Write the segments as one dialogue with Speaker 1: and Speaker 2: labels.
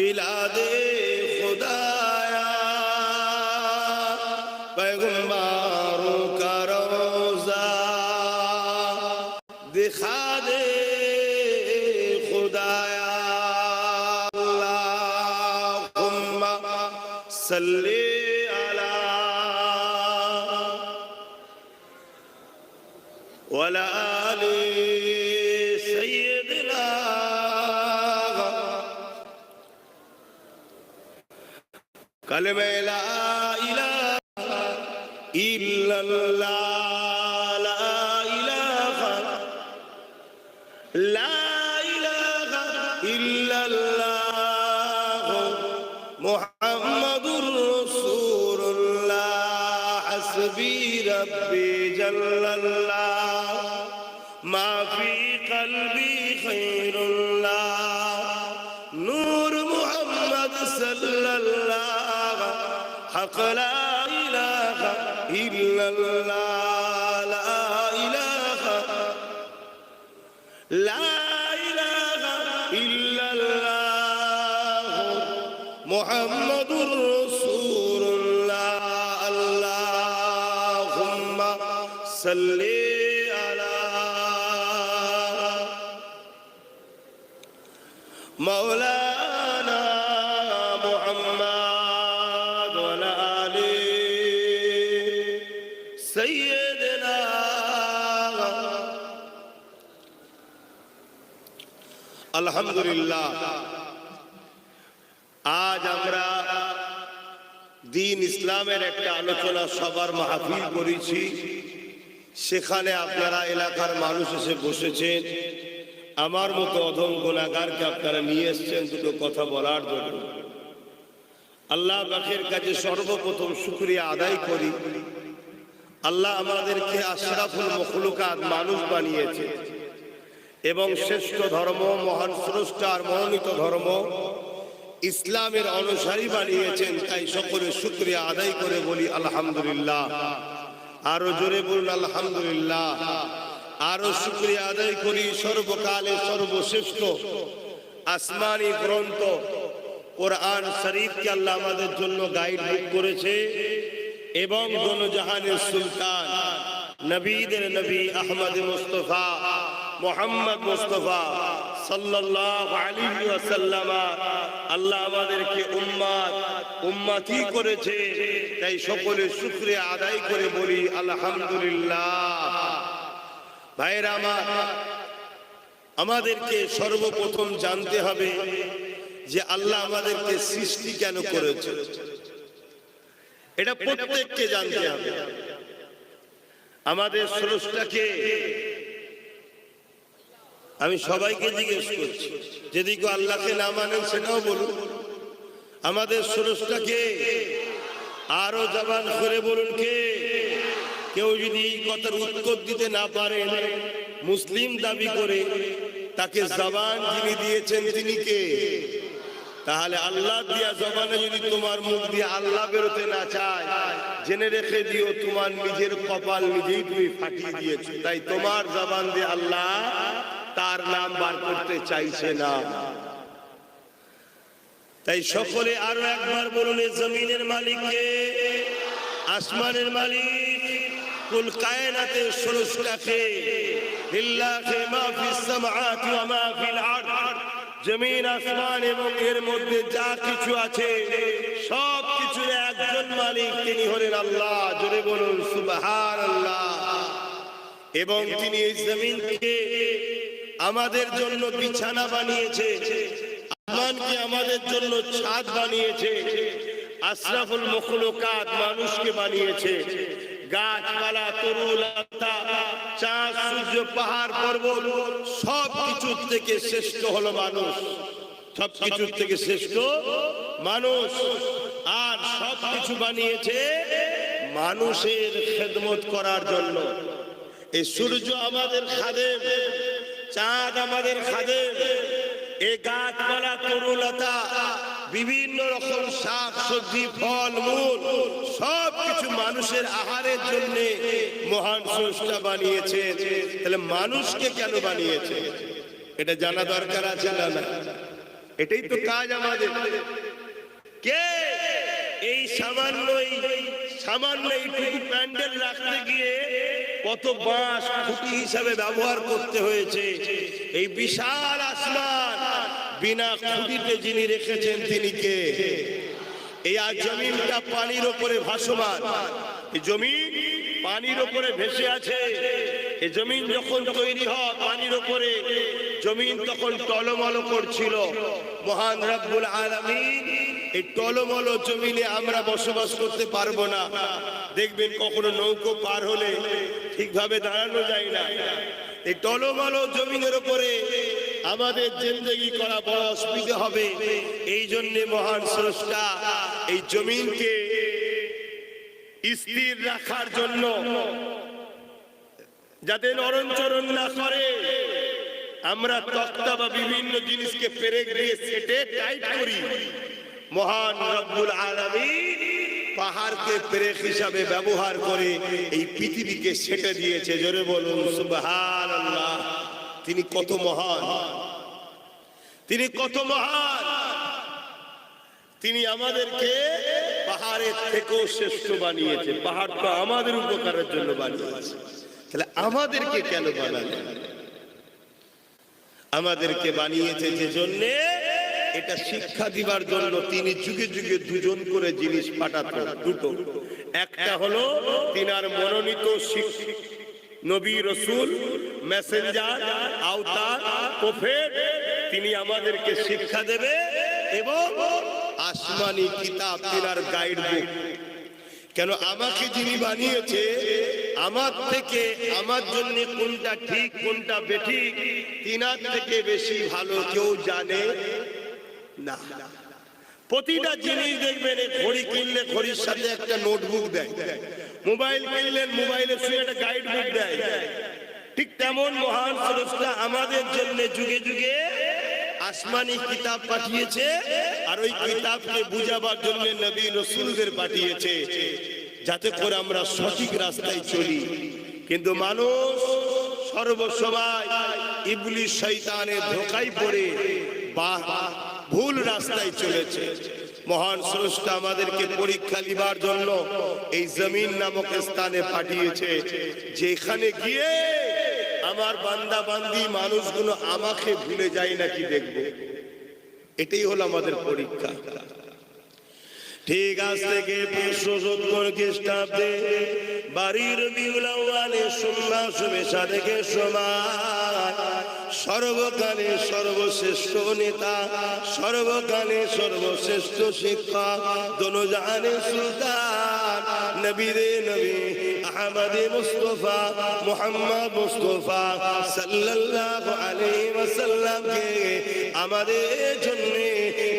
Speaker 1: पिला محمد رسول الله حسبي ربي جل الله. ما في قلبي خير الله. نور محمد صلى الله حق لا إله إلا الله. صل على مولانا محمد وعلى آله سيدنا আলহামদুলিল্লাহ আজ আমরা দিন ইসলামের একটা আলোচনা সবার মাহফিল করেছি সেখানে আপনারা এলাকার মানুষ এসে বসেছেন। আমার মতো অধম গুণাগারকে আপনারা নিয়ে এসছেন দুটো কথা বলার জন্য। আল্লাহ পাখের কাছে সর্বপ্রথম শুক্রিয়া আদায় করি। আল্লাহ আমাদেরকে আশরাফুল মখলুকাত মানুষ বানিয়েছে এবং শ্রেষ্ঠ ধর্ম, মহান স্রষ্টার মনোনীত ধর্ম ইসলামের অনুসারী বানিয়েছেন। তাই সকলে শুক্রিয়া আদায় করে বলি, আলহামদুলিল্লাহ। আরও জোরে বলুন, আলহামদুলিল্লাহ। আরও শুক্রিয়া আদায় করি সর্বকালে সর্বশ্রেষ্ঠ আসমানি গ্রন্থ কোরআন শরীফকে আল্লাহ আমাদের জন্য গাইড বুক করেছে এবং জনজাহানের সুলতান, নবীদের নবী আহমদ মুস্তফা, মোহাম্মদ মুস্তফা সাল্লাল্লাহু আলাইহি ওয়াসাল্লাম আল্লাহ আমাদেরকে উম্মাত উম্মাতি করেছে। তাই সকলে শুকরিয়া আদায় করে বলি, আলহামদুলিল্লাহ। ভাইরা আমার, আমাদেরকে সর্বপ্রথম জানতে হবে যে আল্লাহ আমাদেরকে সৃষ্টি কেন করেছে। এটা প্রত্যেককে জানতে হবে। আমাদের স্রষ্টাকে আমি সবাইকে জিজ্ঞেস করছি, যদি কেউ আল্লাহকে না মানেন সেটাও বলুন। আমাদের স্রষ্টাকে আরও জবান করে বলুন কে? কেউ যদি এই কথার উত্তর দিতে না পারেন, মুসলিম দাবি করে তাকে জবান যিনি দিয়েছেন তিনি কে? তাহলে আল্লাহ দিয়া জবানে যদি তোমার মুখ দিয়ে আল্লাহ বেরোতে না চায়, জেনে রেখে দিও তোমার নিজের কপাল নিজেই তুমি ফাটিয়ে দিয়েছ। তাই তোমার জবান দিয়ে আল্লাহ তার নাম বার করতে চাইছে না। তাই সকলে আরও একবার বলুন জমিনের মালিককে, আসমানের মালিক জমিন, আসমান এবং এর মধ্যে যা কিছু আছে, সব একজন মালিক তিনি হলেন আল্লাহ। জোরে বলুন, সুবহানাল্লাহ। এবং তিনি এই জমিনকে আমাদের জন্য বিছানা বানিয়েছে আসমানকে আমাদের জন্য ছাদ বানিয়েছে, আশরাফুল মখলুকাত মানুষকে বানিয়েছে। গাছপালা তরুলতা চাঁদ, সূর্য, পাহাড়, পর্বত সব কিছুর থেকে শ্রেষ্ঠ হলো মানুষ। সব কিছুর থেকে শ্রেষ্ঠ মানুষ। আর সব কিছু বানিয়েছে মানুষের খেদমত করার জন্য। এই সূর্য আমাদের খাদেম। চাঁদ আমাদের খাদেম এই গাছপালা, তরুলতা, বিভিন্ন রকম শাক সবজি, ফল, মূল সব কিছু মানুষের আহারের জন্য মহান স্রষ্টা বানিয়েছে। তাহলে মানুষকে কেন বানিয়েছে? এটা জানা দরকার আছে না না? এটাই তো কাজ আমাদের। কে? এই সামান্য সামান্য প্যান্ডেল রাখতে গিয়ে কত বাঁশ খুঁটি হিসাবে ব্যবহার করতে হয়েছে। এই বিশাল আসমান বিনা খুঁটিতে যিনি রেখেছেন তিনি কে? এই আর জমিনটা পানির ওপরে ভাসমান। এই জমিন পানির ওপরে ভেসে আছে। এই জমিন যখন তৈরি হয় পানির ওপরে, জমিন তখন টলমল করছিল। মহান রব্বুল আলামিন এই টলমল জমিনে আমরা বসবাস করতে পারব না। দেখবেন কখনো নৌকো পার হলে ঠিকভাবে দাঁড়ানো যায় না। এই টলমল জমিনের উপরে আমাদের জিন্দগি করা বড় অসুবিধা হবে। এই জন্য মহান স্রষ্টা এই জমিনকে স্থির রাখার জন্য যাতে নরণচরণ না করে। আমরা তক্তা বা বিভিন্ন জিনিসকে পেরেক দিয়ে সেটে টাইট করি। মহান রব্বুল আলামিন পাহাড়কে পেরেক হিসাবে ব্যবহার করে এই পৃথিবীকে সেটে দিয়েছে, জোরে বলুন, সুবহানাল্লাহ। তিনি কত মহান। তিনি কত মহান। তিনি আমাদেরকে পাহাড়ের থেকেও শ্রেষ্ঠ বানিয়েছে, পাহাড় তো আমাদের উপকারের জন্য বানিয়েছে। তাহলে আমাদেরকে কেন বানালেন? আমাদেরকে বানিয়েছে যে জন্যে এটা শিক্ষা দিবার জন্য তিনি যুগে যুগে দুজন করে জিনিস পাঠাতেন, দুটো। একটা হলো তিনার মনোনীত নবী রসুল, মেসেঞ্জার, আওতার, প্রফেট। তিনি আমাদেরকে শিক্ষা দেবে এবং আসমানি কিতাব তিনার গাইড বুক। কেন আমাকে যিনি বানিয়েছে, আমার থেকে আমার জন্য কোনটা ঠিক, কোনটা বেঠিক, তিনার থেকে বেশি ভালো কেউ জানে। না। প্রতিটা জিনিস দেখবেন ঘড়ি কিনলে ঘড়ির সাথে একটা নোটবুক দেয়। মোবাইল কিনলেন মোবাইলের সঙ্গে একটা গাইড বুক দেয়। ঠিক তেমন মহান স্রষ্টা আমাদের জন্য যুগে যুগে আসমানি কিতাব পাঠিয়েছে আর ওই কিতাবকে বুঝাবার জন্য নবী রসুলদের পাঠিয়েছে, যাতে করে আমরা সঠিক রাস্তায় চলি। কিন্তু মানুষ সর্বসময় ইবলিশ শৈতানে ধোকায় পড়ে বা ভুল রাস্তায় চলেছে। মহান স্রষ্টা আমাদেরকে পরীক্ষা লিবার জন্য এই জমিন নামক স্থানে পাঠিয়েছে। যেখানে গিয়ে আমার বান্দা বান্দি মানুষগুলো আমাকে ভুলে যায় নাকি দেখবে। এটাই হলো আমাদের পরীক্ষা। ঠিক আজ থেকে পাঁচশো সত্তর খ্রিস্টাব্দে বাড়ির বিউলাওয়ালে সোমা শুভেচ্ছা থেকে সমান সর্বকালে সর্বশ্রেষ্ঠ নেতা সর্বকালে সর্বশ্রেষ্ঠ শিক্ষক দনজানে সুলতান নবীরে নবী, আহমদে মুস্তফা, মোহাম্মদ মুস্তফা, সাল্লাল্লাহু আলাইহি ওয়াসাল্লামকে আমাদের জন্য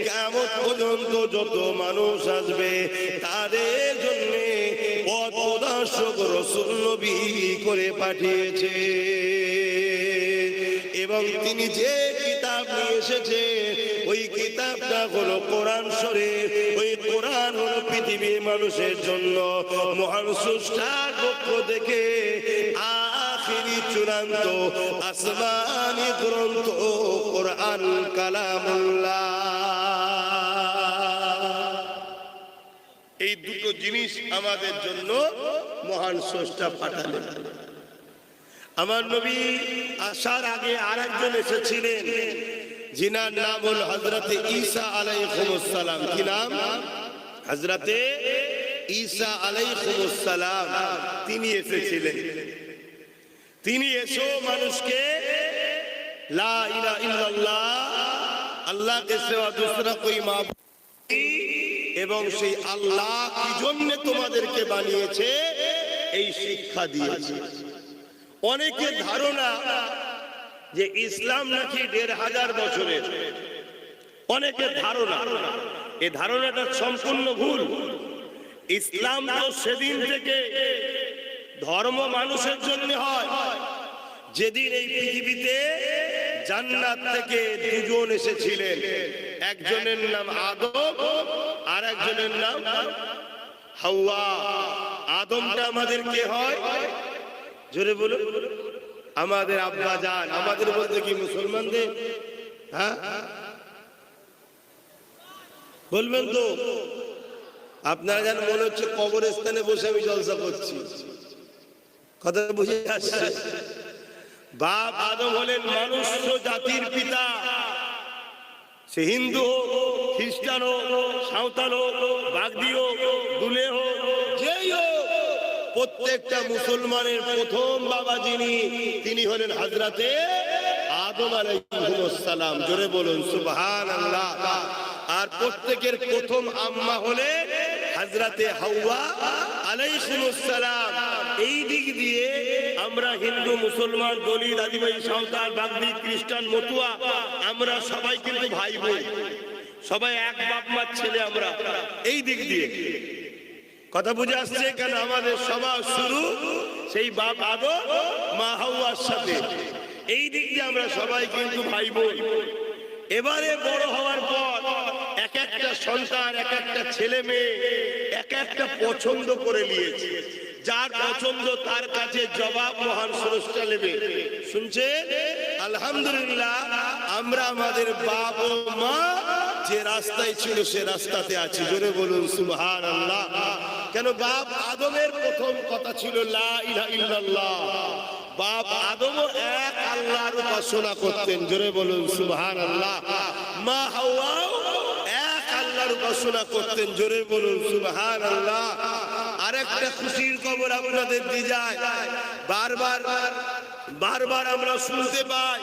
Speaker 1: কিয়ামত পর্যন্ত যত মানুষ আসবে, তাদের জন্য পথ প্রদর্শক নবী করে পাঠিয়েছে। এবং তিনি যে কিতাব নিয়ে এসেছে, ওই কিতাবটা হলো কোরআন শরীফ। ওই কোরআন হলো পৃথিবীর মানুষের জন্য মহান স্রষ্টার পক্ষ থেকে আখিরি চূড়ান্ত আসমানি গ্রন্থ কোরআন কালামুল্লাহ। এই দুটো জিনিস আমাদের জন্য মহান স্রষ্টা পাঠালেন। আমার নবী আসার আগে আর একজন এসেছিলেন যিনার নাম হল হজরতে ঈসা আলাইকুমসালাম কি নাম? হজরতে ঈসা আলাইকুমসালাম তিনি এসেছিলেন। তিনি এসো মানুষকে, লা আল্লাহকে সেবা মাবুদ এবং সেই আল্লাহ কি জন্য তোমাদেরকে বানিয়েছে? এই শিক্ষা দিয়েছে। অনেকের ধারণা যে ইসলাম নাকি দেড় হাজার বছরের। অনেকের ধারণা, এ ধারণাটা সম্পূর্ণ ভুল। ইসলাম তো সেদিন থেকে ধর্ম মানুষের জন্য হয়। যেদিন এই পৃথিবীতে জান্নাত থেকে দুজন এসেছিলেন। একজনের নাম আদম আর একজনের নাম হাওয়া। আদমটা আমাদের কে হয়? জোরে বলুন। আমাদের আব্বা জান আমাদের বলতে কি মুসলমানদের? হ্যাঁ? বলবেন তো, আপনারা যেন মনে হচ্ছে কবরস্থানে বসে আমি জলসা করছি। কথা বুঝে আসছে? বাপ আদম হলেন মানুষ জাতির পিতা। সে হিন্দু হোক, খ্রিস্টান হোক, সাঁওতাল হোক, বাগদি হোক প্রত্যেকটা মুসলমানের প্রথম বাবা যিনি, তিনি হলেন হাজরাতে আদম আলাইহিসসালাম। জোরে বলুন সুবহান আল্লাহ আর প্রত্যেকের প্রথম আম্মা হলে হাজরাতে হাওয়া আলাইহিসসালাম। এই দিক দিয়ে আমরা হিন্দু, মুসলমান, দলিত, আদিবাসী, সাঁওতাল, বাগদি, খ্রিস্টান, মতুয়া, আমরা সবাই কিন্তু ভাই বোন সবাই এক বাপ মার ছেলে আমরা। এই দিক দিয়ে। কথা বুঝে আসছে কেন আমাদের সবার শুরু? সেই বাপ আদো মা হাওয়ার সাথে। এই দিক দিয়ে আমরা সবাই কিন্তু ভাই এবারে বড় হওয়ার পর এক একটা সন্তান, এক একটা ছেলে মেয়ে এক একটা পছন্দ করে নিয়েছে। যার পছন্দ তার কাছে জবাব মহান স্রষ্টা নেবে। শুনছে? আলহামদুলিল্লাহ, আমরা আমাদের বাপ ও মা যে রাস্তায় ছিল সে রাস্তাতে আছি। জোরে বলুন সুবহান আল্লাহ কেন বাপ আদমের প্রথম কথা ছিল, লা বাপ আদম এক আল্লাহর উপাসনা করতেন। জোরে বলুন সুবহান আল্লাহ মা হাওয়াও এক আল্লাহর উপাসনা করতেন। জোরে বলুন সুবহান আল্লাহ আরেকটা খুশির খবর আপনাদের দিয়ে যায়। বারবার বারবার আমরা শুনতে পাই,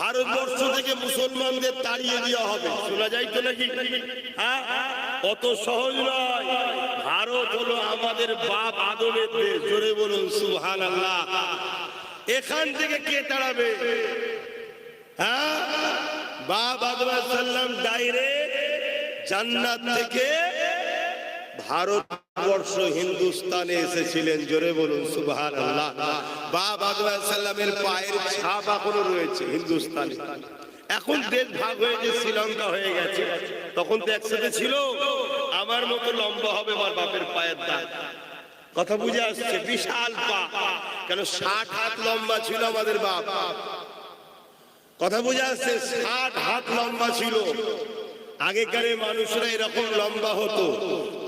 Speaker 1: ভারতবর্ষ থেকে মুসলমানদের তাড়িয়ে দেওয়া হবে। শোনা যায় তো নাকি? হ্যাঁ? অত সহজ নয়। ভারত হলো আমাদের বাপ আদমের দেশ। জোরে বলুন সুবহান আল্লাহ এখান থেকে কে তাড়াবে হ্যাঁ? বাপ আদম সাল্লাম ডাইরেক্ট জান্নাত থেকে ভারতবর্ষ হিন্দুস্তানে এসেছিলেন। জোরে বলুন সুবহান আল্লাহ বাপ আদম সাল্লামের পায়ের ছাপ এখনও রয়েছে হিন্দুস্তানে। এখন দেশ ভাগ হয়েছে শ্রীলঙ্কা হয়ে গেছে, তখন তো একসাথে ছিল। আমার মতো লম্বা হবে আমার বাপের পায়ের দাগ। কথা বুঝে আসছে, বিশাল পা। কেন ষাট হাত লম্বা ছিল আমাদের বাপ? কথা বুঝে আসছে, ষাট হাত লম্বা ছিল। আগেকারে মানুষরা এরকম লম্বা হতো।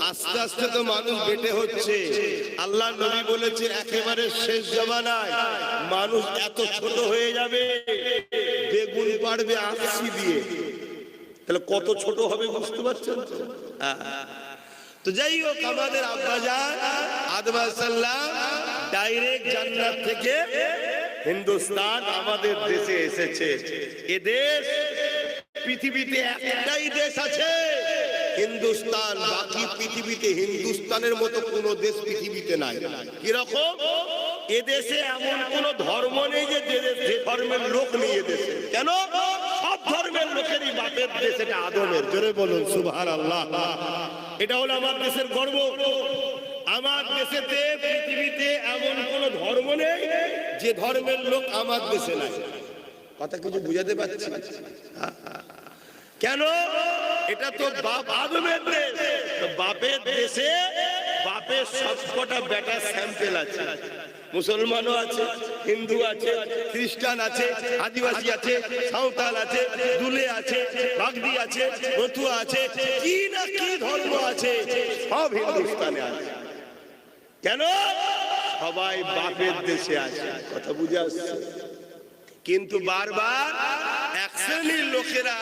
Speaker 1: আস্তে আস্তে তো মানুষ বেটে হচ্ছে। আল্লাহ নবী বলেছে, একেবারে শেষ জমানায় মানুষ এত ছোট হয়ে যাবে, বেগুন পাড়বে আশি দিয়ে। তাহলে কত ছোট হবে বুঝতে পারছেন তো? যাই হোক, আমাদের আব্বাজান থেকে হিন্দুস্তান আমাদের দেশে এসেছে। এ দেশ পৃথিবীতে একটাই দেশ আছে। হিন্দুস্তান, বাকি পৃথিবীতে হিন্দুস্তানের মতো কোন দেশ পৃথিবীতে নাই। কীরকম? এদেশে এমন কোন ধর্ম নেই যে ধর্মের লোক নেই এদেশে কেন? ধর্মের লোকেরই বাপের দেশ, এটা আদমের। জোরে বলুন সুবহান আল্লাহ এটা হলো আমার দেশের গর্ব। আমার দেশেতে, পৃথিবীতে এমন কোন ধর্ম নেই যে ধর্মের লোক আমার দেশে নাই। কথা কিছু বুঝাতে পারছি? কেন? এটা তো বাপ আদমের দেশ। বাপের দেশে বাপের সবকটা বেটা স্যাম্পেল আছে। মুসলমানও আছে, হিন্দু আছে, খ্রিস্টান আছে, আদিবাসী আছে, সাঁওতাল আছে, দুলে আছে, বাগদি আছে মতুয়া আছে, কি না কি ধর্ম আছে, সব হিন্দুস্তানে আছে। কেন? সবাই বাপের দেশে আছে, কথা বুঝে আসছে? কিন্তু বারবার এক শ্রেণির লোকেরা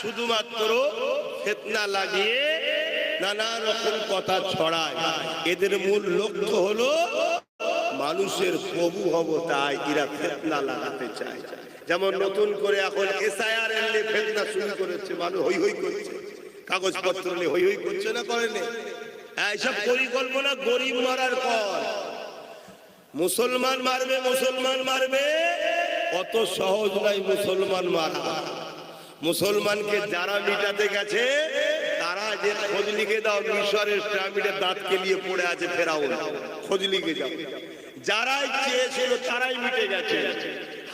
Speaker 1: শুধুমাত্র ফেতনা লাগিয়ে নানা রকম কথা ছড়ায়। এদের মূল লক্ষ্য হলো মানুষের প্রভু হব তাই এরা ফেতনা লাগাতে চায়। যেমন নতুন করে এখন এসআইআর এলে ফেতনা শুরু করেছে, মানুষ হই হই করছে। কাগজপত্র নিয়ে হই হই করছে না করেনি এইসব পরিকল্পনা গরিব মারার পর। মুসলমান মারবে মুসলমান মারবে, অত সহজ নয় মুসলমান মারা। মুসলমানকে যারা মিটাতে গেছে, তারা যে খোঁজ লিখে দাও, মিশরের দাঁতকে নিয়ে পড়ে আছে ফেরাউন। খোঁজ লিখে যাও। যারাই চেয়েছিল তারাই মিটে গেছে।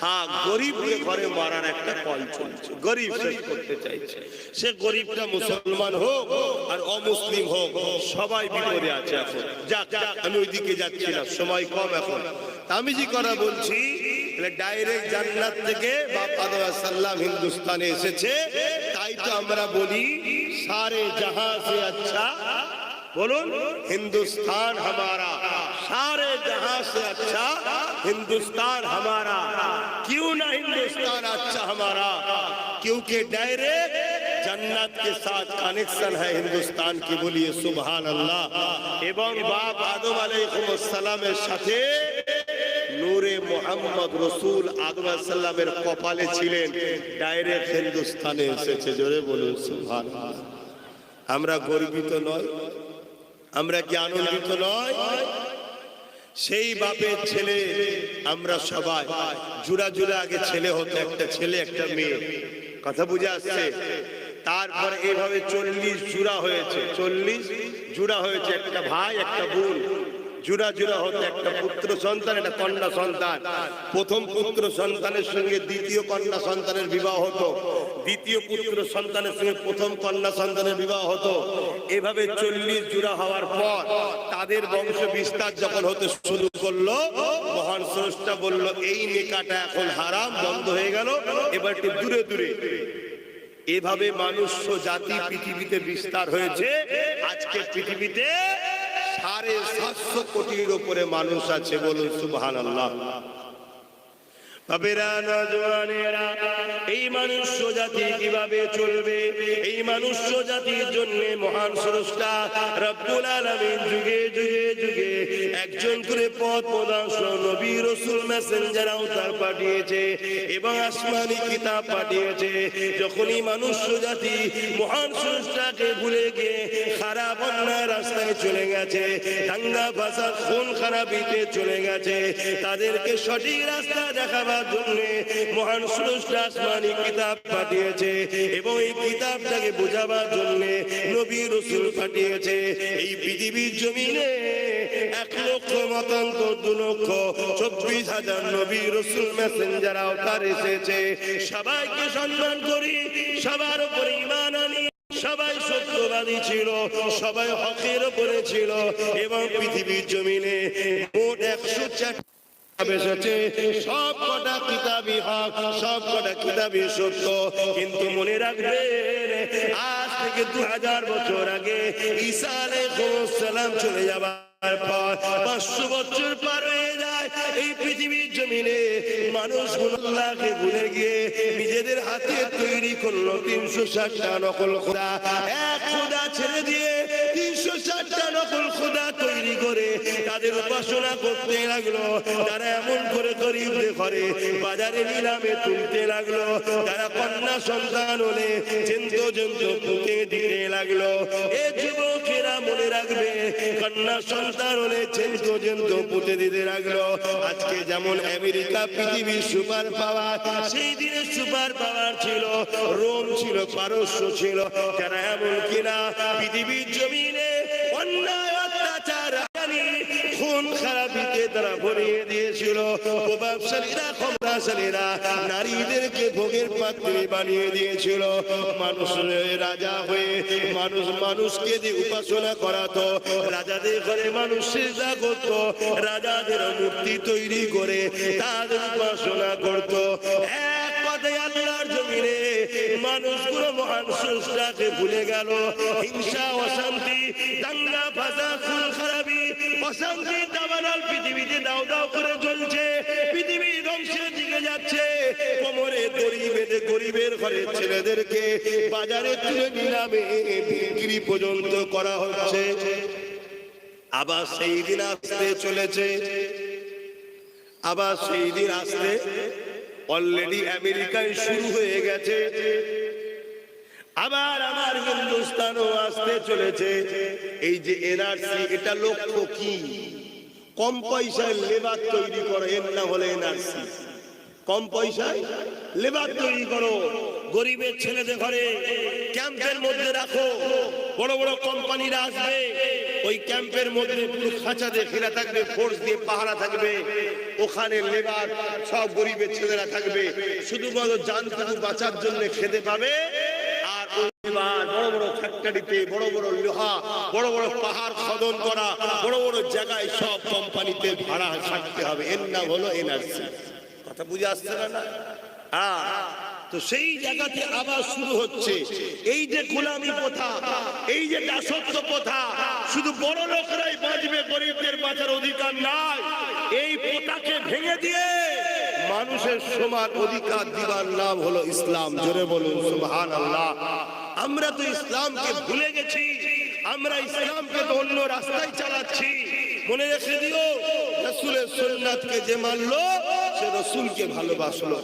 Speaker 1: হ্যাঁ গরিবকে ঘরে মারার একটা কল চলছে। গরিব করতে চাইছে। সে গরিবটা মুসলমান হোক আর অমুসলিম হোক, সবাই বিপদে আছে এখন। যাক আমি ওইদিকে যাচ্ছি না, সময় কম এখন। আমি যে কথা বলছি ডাইরেক্ট জান্নাত থেকে বাপ আদম সাল্লাম হিন্দুস্তানে এসেছে। তাই তো আমরা বলি, সারে জাহাজ আচ্ছা বলুন, হিন্দুস্তান হামারা। सारे जहां से अच्छा हिंदुस्तान हमारा क्यों ना हिंदुस्तान अच्छा हमारा क्योंकि डायरेक्ट जन्नत के साथ कनेक्शन है हिंदुस्तान की बोलिए सुबहान अल्लाह এবং বাপ আদম আলাইহিস সালামের সাথে নূরে মোহাম্মদ রসুল আদম সাল্লামের কপালে ছিলেন ডাইরেক্ট হিন্দুস্তানে এসেছে জোরে বলুন সুবহান আমরা গর্বিত নয় আমরা কি আনন্দিত নয় সেই বাপের ছেলে আমরা সবাই। জুড়া জুড়া আগে ছেলে হতো, একটা ছেলে, একটা মেয়ে। কথা বুঝে আসছে? তারপর এইভাবে চল্লিশ জুড়া হয়েছে। চল্লিশ জুড়া হয়েছে, একটা ভাই, একটা বোন। জুড়া জুড়া হতো, একটা পুত্র সন্তান, একটা কন্যা সন্তান। প্রথম পুত্র সন্তানের সঙ্গে দ্বিতীয় কন্যা সন্তানের বিবাহ হতো। দ্বিতীয় পুত্র সন্তানের সঙ্গে প্রথম কন্যা সন্তানের বিবাহ হতো। এভাবে চল্লিশ জুড়া হওয়ার পর তাদের বংশ বিস্তার যখন হতে শুরু করল, মহান স্রষ্টা বলল, এই নেকাটা এখন হারাম, বন্ধ হয়ে গেল। এবার একটু দূরে দূরে। এভাবে মানুষ জাতি পৃথিবীতে বিস্তার হয়েছে। আজকে পৃথিবীতে সাড়ে সাতশো কোটির উপরে মানুষ আছে বলুন সুবহান আল্লাহ এবং আসমানি কিতাব পাঠিয়েছে। যখনই মানুষ জাতি মহান স্রষ্টাকে ভুলে গিয়ে খারাপ অন্যায় রাস্তায় চলে গেছে, দাঙ্গা ভাষা খুন খারাপিতে চলে গেছে, তাদেরকে সঠিক রাস্তা দেখাবার জন্য মহান স্রষ্টা আসমানি কিতাব পাঠিয়েছে এবং এই কিতাবটাকে বোঝাবার জন্য নবী রসুল পাঠিয়েছে। এই পৃথিবীর জমিনে এক লক্ষ মতান্তর, দু লক্ষ, চব্বিশ হাজার নবী রসুল মেসেঞ্জার আওতার এসেছে। সবাইকে সম্মান করি, সবার উপর ইমান আনি, সবাই সত্যবাদী ছিল, সবাই হকের উপরে ছিল এবং পৃথিবীর জমিনে মোট একশো চার সব কটা হক, সব কটা সত্য। কিন্তু মনে রাখবেন, আজ থেকে দু হাজার বছর আগে সালাম চলে পাঁচশো বছর এই পৃথিবীর মানুষ নিজেদের হাতে তৈরি করল তিনশো ষাটটা নকল খোদা। এক খোদা ছেড়ে দিয়ে তিনশো ষাটটা নকল খোদা তৈরি করে তাদের উপাসনা করতে লাগল। তারা এমন করে গরিবদের ঘরে বাজারে নিলামে তুলতে লাগল, তারা কন্যা সন্তান হলে জেন্ত জেন্ত পুঁতে দিতে লাগল। এ যুবকেরা মনে রাখবে, কন্যা সন্তান হলে জেন্ত জেন্ত পুঁতে দিতে লাগল। আজকে যেমন আমেরিকা পৃথিবীর সুপার পাওয়ার, সেই দিনে সুপার পাওয়ার ছিল, রোম ছিল, পারস্য ছিল, যারা এমন কিনা পৃথিবীর জমিনে তারা ভরিয়ে দিয়েছিল। প্রভাবশালীরা ক্ষমতাশালীরা নারীদেরকে ভোগের পাত্রে বানিয়ে দিয়েছিল। মানুষ রাজা হয়ে মানুষ মানুষকে উপাসনা করাতো, রাজাদের ঘরে মানুষ সেজা করত, রাজাদের মূর্তি তৈরি করে উপাসনা করত। এক আল্লাহর জমিনে মানুষগুলো মহান ভুলে গেল। হিংসা, অশান্তি, দাঙ্গা, ফাঁসা খারাপি অশান্তি ধ্বংসের দিকে যাচ্ছে। বাজারে তুলে নিলামে। বিক্রি পর্যন্ত করা হচ্ছে। আবার সেই দিন আসতে চলেছে। আবার সেই দিন আসতে অলরেডি আমেরিকায় শুরু হয়ে গেছে। আবার আমার হিন্দুস্তানও আসতে চলেছে। এই যে এনআরসি, এটা লক্ষ্য কি? কম পয়সায় লেবার তৈরি করো, এর না হলে এনআরসি। কম পয়সায় লেবার তৈরি করো, গরিবের ছেলেদের ঘরে ক্যাম্পের মধ্যে রাখো, বড় বড় কোম্পানিরা আসবে, ওই ক্যাম্পের মধ্যে পুরো খাঁচা দিয়ে ঘেরা থাকবে, ফোর্স দিয়ে পাহারা থাকবে, ওখানে লেবার, সব গরিবের ছেলেরা থাকবে, শুধুমাত্র জানটুকু বাঁচার জন্য খেতে পাবে। পাহাড় করা, বড় বড় জায়গায় সব কোম্পানিতে ভাড়া হবে। এর নাম না? হ্যাঁ। তো সেই জায়গাতে আবার শুরু হচ্ছে। এই যে গোলামি প্রথা, এই যে দাসত্ব প্রথা, শুধু বড় লোকরাই বাঁচবে, গরিবদের বাঁচার অধিকার নাই। এই প্রথাকে ভেঙে দিয়ে মানুষের সমান অধিকার দিবার নাম হলো ইসলাম। জোরে বলুন সুবহান আল্লাহ আমরা তো ইসলামকে ভুলে গেছি। আমরা ইসলামকে তো অন্য রাস্তায় চালাচ্ছি। মনে রেখে দিও, রসুলের সুন্নাতকে যে মানলো, সে রসুলকে ভালোবাসলো।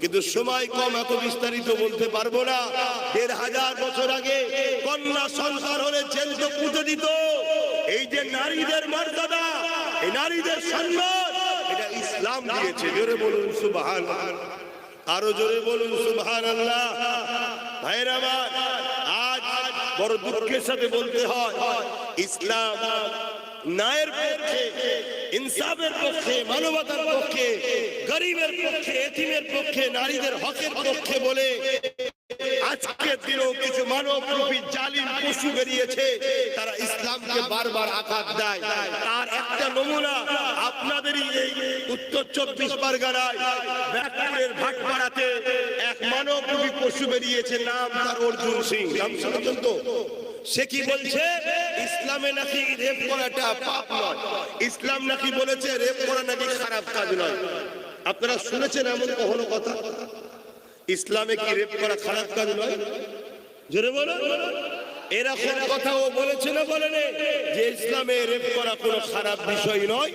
Speaker 1: কিন্তু সময় কম, এত বিস্তারিত বলতে পারব না। দেড় হাজার বছর আগে কন্যা সংসার হলে জেলকে পুঁতে দিত। এই যে নারীদের মর্যাদা, এই নারীদের সম্মান ইসলাম দিয়েছে। জোরে বলুন সুবাহান আরও জোরে বলুন সুবাহান আল্লাহ ভাইরাবাদ আজ বড় দুঃখের সাথে বলতে হয়, ইসলাম ন্যায়ের পক্ষে, ইনসাফের পক্ষে, মানবতার পক্ষে, গরিবের পক্ষে, এতিমের পক্ষে, নারীদের হকের পক্ষে বলে আজকের কিছু জালিম পশু বেরিয়েছে, তারা ইসলামকে বারবার আঘাত দেয়। তার একটা নমুনা আপনাদেরই এই উত্তর চব্বিশ পরগনায় ভাটপাড়াতে এক পশু বেরিয়েছে, নাম তার অর্জুন সিং। নাম তো। সে কি বলছে? ইসলামে নাকি রেপ করাটা পাপ নয়। ইসলাম নাকি বলেছে, রেপ করা নাকি খারাপ কাজ নয়। আপনারা শুনেছেন এমন কখনো কথা? ইসলামে কি রেপ করা খারাপ কাজ নয়? জোরে বলো। এরকম কথা ও বলেছে না বলেনি যে ইসলামে রেপ করা কোনো খারাপ বিষয় নয়।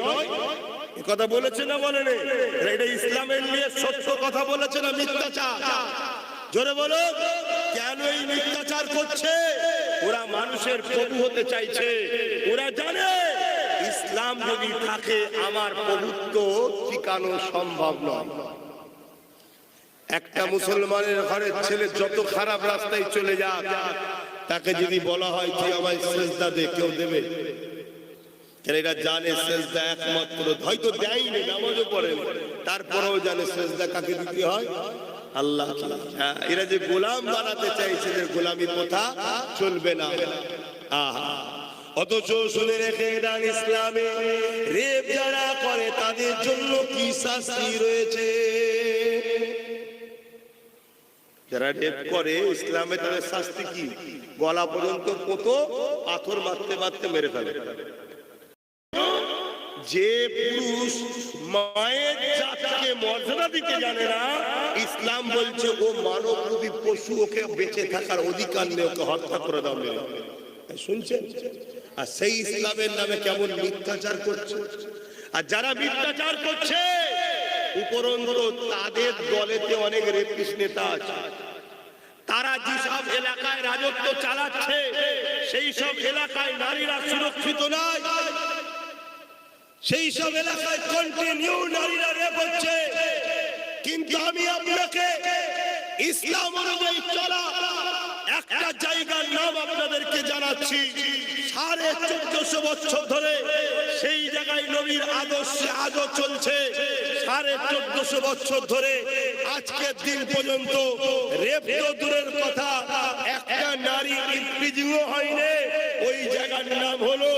Speaker 1: কথা বলেছে না বলেনি এটা ইসলামের নিয়ে সত্য কথা বলেছে না মিথ্যাচার? জোরে বলো। কেন এই মিথ্যাচার করছে? ওরা মানুষের প্রভু হতে চাইছে। ওরা জানে ইসলাম যদি থাকে, আমার প্রভুত্ব টিকানো সম্ভব নয়। একটা মুসলমানের ঘরের ছেলে যত খারাপ রাস্তায় চলে যাক তাকে যদি বলা হয় তুই আমায় সেজদা দে কেউ দেবে? এরা জানে সেজদা একমাত্র হয়তো দেয়নি নামাজও পড়ে তারপরেও জানে সেজদা কাকে দিতে হয়? আল্লাহ হ্যাঁ, এরা যে গোলাম বানাতে চাইছে যে গোলামি প্রথা চলবে না। আহা। অথচ শুনে রেখে দেন ইসলামে রেপ যারা করে তাদের জন্য কি শাস্তি রয়েছে? যারা রেপ করে, ইসলামে তাদের শাস্তি কি? গলা পর্যন্ত পোতো, পাথর মারতে মারতে মেরে ফেলে। যে পুরুষ মায়ের জাতকে মর্যাদা দিতে জানে না, ইসলাম বলছে, ও মানব রূপী পশু, ওকে বেঁচে থাকার অধিকার নেই, ওকে হত্যা করে দাও মেরে শুনছেন? আর সেই ইসলামের নামে কেমন মিথ্যাচার করছে? আর যারা মিথ্যাচার করছে উপরন্ত তাদের দলেতে অনেক রেপিস নেতা আছে। তারা যেসব এলাকায় রাজত্ব চালাচ্ছে সেই সব এলাকায় নারীরা সুরক্ষিত নয়। সেই সব এলাকায় কন্টিনিউ নারীরা রেপ হচ্ছে। কিন্তু আমি আপনাকে ইসলাম অনুযায়ী চলা একটা জায়গার নাম আপনাদেরকে জানাচ্ছি। সাড়ে চোদ্দশো বছর ধরে সেই জায়গায় নবীর আদর্শে আজও চলছে। সাড়ে চোদ্দশো বছর ধরে আজকের দিন পর্যন্ত রেপ দূরের কথা একটা নারী ইনক্রিজিংও হয়নি। ওই জায়গার নাম হলো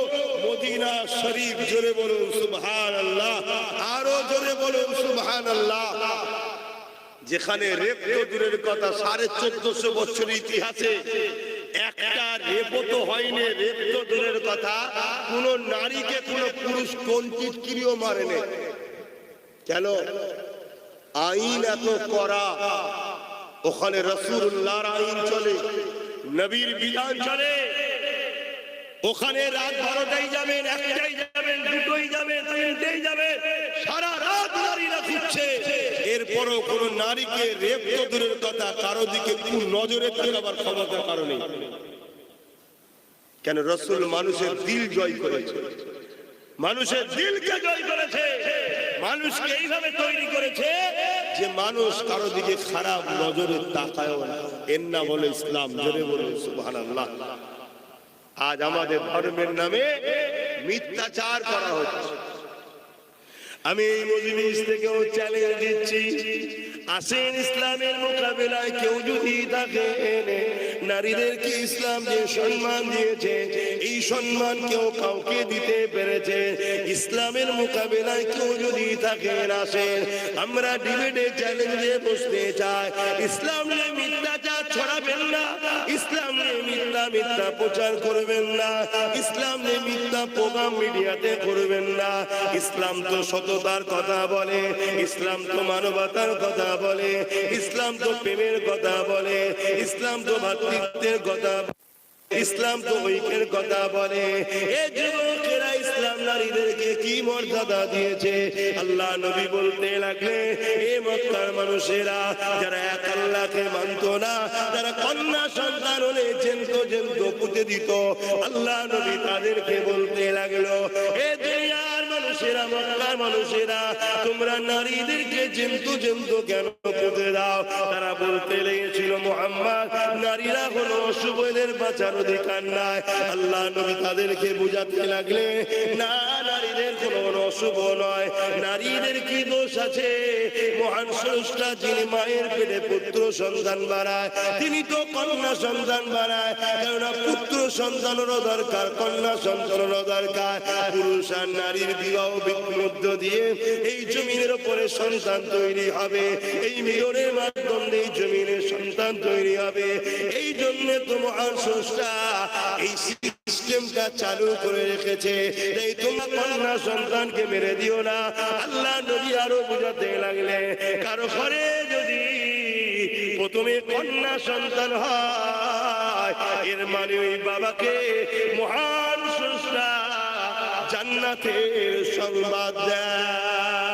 Speaker 1: মদিনা শরীফ। জোরে বলুন সুবহান আল্লাহ আরও জোরে বলুন সুবহান আল্লাহ যেখানে রেপ দূরের কথা সাড়ে চোদ্দশো বছর ইতিহাসে একটা রেপও তো হয়নি। রেপ দূরের কথা কোন নারীকে কোন পুরুষ কঞ্চিত কিরিও মারেনি। কেন? আইন এত করা ওখানে রসুল্লাহর আইন চলে, নবীর বিধান চলে। ওখানে রাত বারোটাই যাবেন একটাই যাবেন দুটোই যাবেন তিনটেই যাবেন সারা রাত নারীরা ঘুরছে। এরপরও কোন নারীকে রেপ দূরের কথা, কারও দিকে কোন নজরে তাকাবার ক্ষমতার কারণে। কেন? রসুল মানুষের দিল জয় করেছে। মানুষের দিলকে জয় করেছে। মানুষকে এইভাবে তৈরি করেছে যে মানুষ কারও দিকে খারাপ নজরে তাকায় না। এর নাম বলে ইসলাম, জোরে বলে সুবহানাল্লাহ। আজ আমাদের ধর্মের নামে মিথ্যাচার করা হচ্ছে। আমি এই মজলিস থেকেও চ্যালেঞ্জ দিচ্ছি। আসেন ইসলামের মোকাবিলায় কেউ যদি থাকে নারীদেরকে ইসলাম যে সম্মান দিয়েছে, এই সম্মান কেউ কাউকে দিতে পেরেছে? ইসলামের মোকাবেলায় কেউ যদি থাকে আসেন আমরা ডিবেটে চ্যালেঞ্জে বসতে চাই। ইসলাম মিথ্যাচার ছড়াবেন না। ইসলাম নিয়ে মিথ্যা মিথ্যা প্রচার করবেন না। ইসলাম নিয়ে মিথ্যা প্রোগ্রাম মিডিয়াতে করবেন না। ইসলাম তো সততার কথা বলে। ইসলাম তো মানবতার কথা বলে। ইসলাম তো প্রেমের কথা বলে। ইসলাম তো ভাতৃত্বের কথা বলে। ইসলাম তো ঐক্যের কথা বলে। এ যুবকেরা ইসলাম নারীদেরকে কি মর্যাদা দিয়েছে। আল্লাহ নবী বলতে লাগলে এ মক্কার মানুষেরা, যারা এক আল্লাহকে মানত না, যারা কন্যা সন্তান হলে জেন্ত জেন্ত পুঁতে দিত। আল্লাহ নবী তাদেরকে বলতে লাগল, এ দুনিয়ার মানুষেরা, মক্কার মানুষেরা, তোমরা নারীদেরকে জিন্তু জিন্তু কেন পুঁতে দাও? তারা বলতে লেগেছিল, মোহাম্মদ, নারীরা হলো অশুভদের বাঁচার অধিকার নাই। আল্লাহ নবী তাদেরকে বুঝাতে লাগলে না, নারীদের কোনো অশুভ নয়। নারীদের কি দোষ আছে? মহান স্রষ্টা যিনি মায়ের পেটে পুত্র সন্তান বাড়ায়, তিনি তো কন্যা সন্তান বাড়ায়। কেননা পুত্র সন্তানেরও দরকার, কন্যা সন্তানেরও দরকার। পুরুষ আর নারীর বিবাহ মধ্য দিয়ে এই জমিনের উপরে সন্তান তৈরি হবে। এই মিলনের মাধ্যমে এই জমিনের সন্তান তৈরি হবে। এই জন্য তো মহান স্রষ্টা এই সিস্টেমটা চালু করে রেখেছে। এই তোমার কন্যা সন্তানকে মেরে দিও না। আল্লাহ নবী আরও বুঝাতে লাগলে, কারও ঘরে যদি প্রথমে কন্যা সন্তান হয়, এর মানে ওই বাবাকে মহান স্রষ্টা জান্নাতের সংবাদ দেয়।